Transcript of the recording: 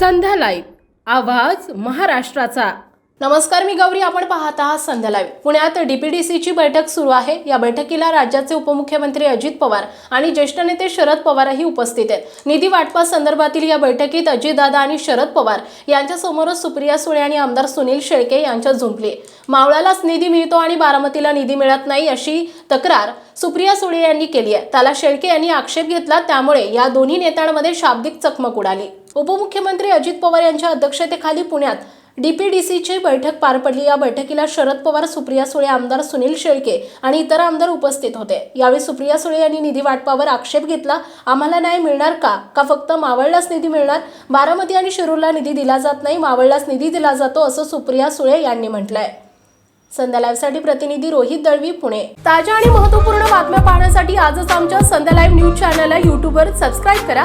संध्या live. आवाज महाराष्ट्राचा. नमस्कार मी गौरी. आपण पाहत आहात संध्या लाईव्ह. पुण्यात डीपीडीसीची बैठक सुरू आहे. या बैठकीला राज्याचे उपमुख्यमंत्री अजित पवार आणि ज्येष्ठ नेते शरद पवारही उपस्थित आहेत. निधी वाटपा संदर्भातील या बैठकीत अजितदादा आणि शरद पवार यांच्यासमोरच सुप्रिया सुळे आणि आमदार सुनील शेळके यांच्यात झुंपली. मावळालाच निधी मिळतो आणि बारामतीला निधी मिळत नाही अशी तक्रार सुप्रिया सुळे यांनी केली आहे. त्याला शेळके यांनी आक्षेप घेतला. त्यामुळे या दोन्ही नेत्यांमध्ये शाब्दिक चकमक उडाली. उपमुख्यमंत्री अजित पवार यांच्या अध्यक्षतेखाली पुण्यात डीपीडीसीची बैठक पार पडली. या बैठकीला शरद पवार सुप्रिया सुळे आमदार सुनील शेळके आणि इतर आमदार उपस्थित होते. यावेळी सुप्रिया सुळे यांनी निधी वाटपावर आक्षेप घेतला. आम्हाला न्याय मिळणार का? का फक्त मावळलाच निधी मिळणार? बारामती आणि शिरूरला निधी दिला जात नाही मावळलाच निधी दिला जातो असं सुप्रिया सुळे यांनी म्हटलंय. संध्या लाईव्हसाठी प्रतिनिधी रोहित दळवी पुणे. ताज्या आणि महत्त्वपूर्ण बातम्या पाहण्यासाठी आजच आमच्या संध्या लाईव्ह न्यूज चॅनलला यूट्यूबवर सबस्क्राईब करा.